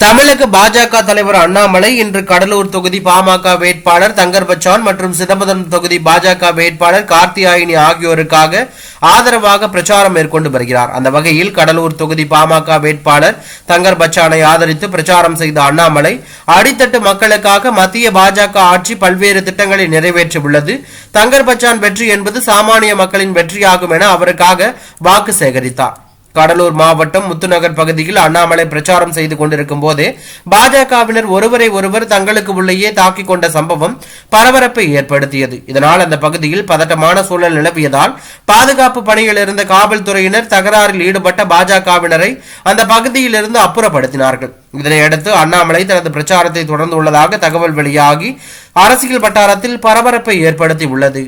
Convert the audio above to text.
தமிழக பாஜக தலைவர் அண்ணாமலை இன்று கடலூர் தொகுதி பாமக வேட்பாளர் தங்கர் பச்சான் மற்றும் சிதம்பரம் தொகுதி பாஜக வேட்பாளர் கார்த்தியாயினி ஆகியோருக்காக ஆதரவாக பிரச்சாரம் மேற்கொண்டு வருகிறார். அந்த வகையில் கடலூர் தொகுதி பாமக வேட்பாளர் தங்கர் பச்சானை ஆதரித்து பிரச்சாரம் செய்த அண்ணாமலை அடித்தட்டு மக்களுக்காக மத்திய பாஜக ஆட்சி பல்வேறு திட்டங்களை நிறைவேற்றியுள்ளது. தங்கர் பச்சான் வெற்றி என்பது சாமானிய மக்களின் வெற்றியாகும் என அவருக்காக வாக்கு சேகரித்தார். கடலூர் மாவட்டம் முத்துநகர் பகுதியில் அண்ணாமலை பிரச்சாரம் செய்து கொண்டிருக்கும் போதே பாஜகவினர் ஒருவரை ஒருவர் தங்களுக்கு உள்ளேயே தாக்கிக் கொண்ட சம்பவம் பரபரப்பை ஏற்படுத்தியது. இதனால் அந்த பகுதியில் பதட்டமான சூழல் நிலவியதால் பாதுகாப்பு பணியில் இருந்த காவல்துறையினர் தகராறில் ஈடுபட்ட பாஜகவினரை அந்த பகுதியில் இருந்து அப்புறப்படுத்தினார்கள். இதனையடுத்து அண்ணாமலை தனது பிரச்சாரத்தை தொடர்ந்துள்ளதாக தகவல் வெளியாகி அரசியல் வட்டாரத்தில் பரபரப்பை ஏற்படுத்தி உள்ளது